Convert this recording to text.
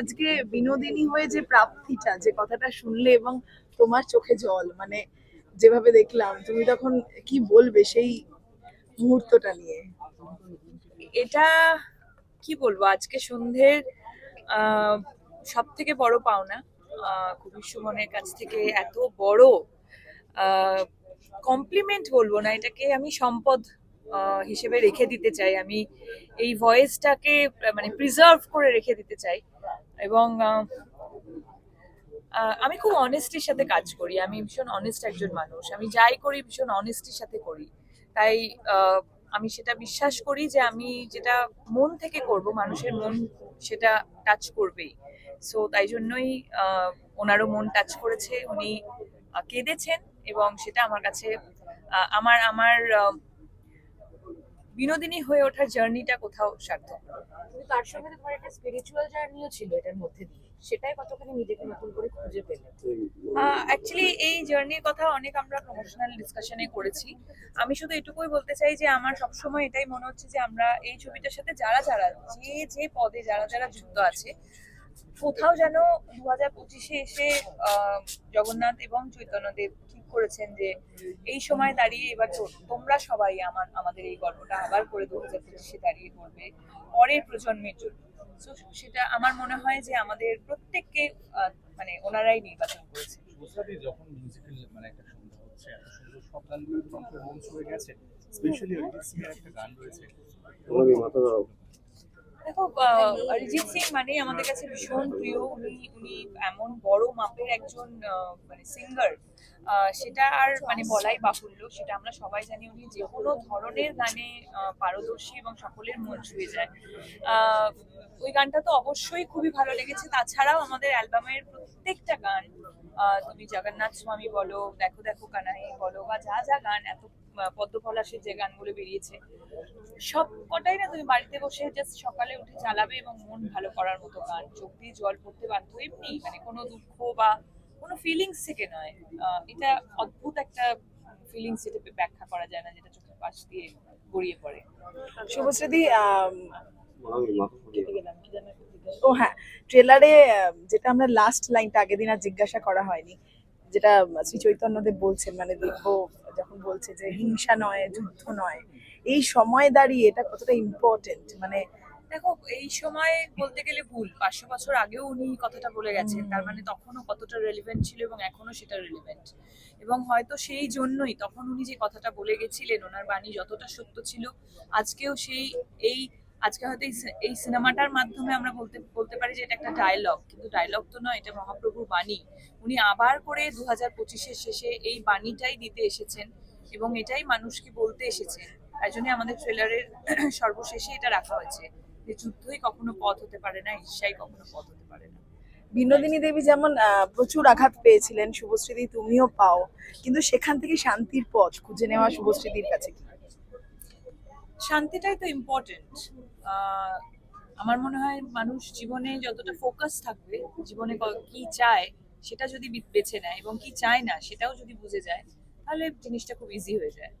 আজকে বিনোদিনী হয়ে যে প্রাপ্তিটা, যে কথাটা শুনলে এবং তোমার চোখে জল মানে যেভাবে দেখলাম, তুমি তখন কি বলবে সেই মুহূর্তটা নিয়ে? এটা কি বলব? আজকে সন্ধ্যের সব থেকে বড় পাওনা কবির সুমনের কাছ থেকে এত বড় কমপ্লিমেন্ট বলব না, এটাকে আমি সম্পদ হিসেবে রেখে দিতে চাই। আমি এই ভয়েসটাকে মানে প্রিজার্ভ করে রেখে দিতে চাই। এবং আমি খুব অনেস্টির সাথে কাজ করি। আমি ভীষণ অনেস্ট একজন মানুষ। আমি যাই করি, ভীষণ অনেস্টির সাথে করি। তাই আমি সেটা বিশ্বাস করি যে আমি যেটা মন থেকে করব, মানুষের মন সেটা টাচ করবেই। সো তাই জন্যই ওনারও মন টাচ করেছে। উনি কেঁদেছেন এবং সেটা আমার কাছে আমার আমার বিনোদিনী হয়ে ওঠার জার্নিটা কোথাও সার্থক কিন্তু তার সঙ্গে তোমার একটা স্পিরিচুয়াল জার্নিও ছিল এটার মধ্যে দিয়ে। সেটাই কতখানি নিজেকে নতুন করে খুঁজে পেলে অ্যাকচুয়ালি এই জার্নির কথা অনেক আমরা প্রমোশনাল ডিসকাশনে করেছি। আমি শুধু এটুকুই বলতে চাই যে আমার সবসময় এটাই মনে হচ্ছে যে আমরা এই ছবিটার সাথে যারা যারা যে যে পদে যারা যারা যুক্ত আছে কোথাও যেন দু হাজার পঁচিশে এসে জগন্নাথ এবং চৈতন্যদেব ঠিক করেছেন যে এই সময় দাঁড়িয়ে এবার তোমরা সবাই আমার আমাদের এই গল্পটা আবার করে দু হাজার পঁচিশে দাঁড়িয়ে করবে পরের প্রজন্মের জন্য। So, সেটা আমার মনে হয় যে আমাদের প্রত্যেককে আহ, মানে ওনারাই নির্বাচন করেছে। যখন মিউজিক্যাল মানে একটা সন্ধ্যা হচ্ছে এত সুন্দর সব গানগুলো মন গেছে স্পেশালি অরিজিৎ সিং একটা গান রয়েছে দেখো অরিজিৎ সিং মানে আমাদের কাছে ভীষণ প্রিয়। উনি উনি এমন বড় মাপের একজন মানে সিঙ্গার সেটা আর মানে বলাই বাহুল্য, সেটা আমরা সবাই জানি উনি যে কোনো ধরনের গানে পারদর্শী এবং সকলের মন ছুঁয়ে যায়। ওই গানটা তো অবশ্যই খুবই ভালো লেগেছে। তাছাড়াও আমাদের অ্যালবামের প্রত্যেকটা গান তুমি জগন্নাথ স্বামী বলো, দেখো দেখো কানাই বলো, বা যা যা গান, এত আহ, পদ্ম পলাশের যে গানগুলো বেরিয়েছে সব কটাই না তুমি বাড়িতে বসে জাস্ট সকালে উঠে চালাবে এবং মন ভালো করার মতো গান। চোখ দিয়ে জল পড়তে বাধ্য এমনি মানে কোনো দুঃখ বা কোনো ফিলিংস থেকে নয়। এটা অদ্ভুত একটা ফিলিংস যেটা ব্যাখ্যা করা যায় না যেটা চোখের পাশ দিয়ে গড়িয়ে পড়ে। শুভশ্রী ও হ্যাঁ ট্রেলারে যেটা আমরা লাস্ট লাইনটা আগের দিন আর জিজ্ঞাসা করা হয়নি যেটা শ্রী চৈতন্যদেব বলছেন মানে দেখব যখন বলছে যে হিংসা নয় যুদ্ধ নয় এই সময় দাঁড়িয়ে এটা কতটা ইম্পর্টেন্ট মানে দেখো এই সময় বলতে গেলে ভুল। পাঁচশো বছর আগেও উনি কথাটা বলে গেছেন। তার মানে তখনও কতটা রেলিভেন্ট ছিল এবং এখনও সেটা রেলিভেন্ট এবং হয়তো সেই জন্যই তখন উনি যে কথাটা বলে গেছিলেন ওনার বাণী যতটা সত্য ছিল আজকেও সেই এই আজকে হয়তো এই সিনেমাটার মাধ্যমে আমরা বলতে বলতে পারি যে এটা একটা ডায়লগ কিন্তু ডায়লগ তো নয়, এটা মহাপ্রভুর বাণী। উনি আবার করে দু হাজার পঁচিশের শেষে এই বাণীটাই দিতে এসেছেন এবং এটাই মানুষকে বলতে এসেছেন তাই জন্য আমাদের ট্রেলারের সর্বশেষে এটা রাখা হয়েছে যে যুদ্ধই কখনো পথ হতে পারে না, ঈর্ষাই কখনো পথ হতে পারে না। বিনোদিনী দেবী যেমন প্রচুর আঘাত পেয়েছিলেন, শুভশ্রীদি তুমিও পাও, কিন্তু সেখান থেকে শান্তির পথ খুঁজে নেওয়া শুভশ্রীদির কাছে কি? শান্তিটাই তো ইম্পর্টেন্ট আমার মনে হয় মানুষ জীবনে যতটা ফোকাস থাকবে জীবনে ক- চায় সেটা যদি বেছে নেয় এবং কি চায় না সেটাও যদি বুঝে যায় তাহলে জিনিসটা খুব ইজি হয়ে যায়.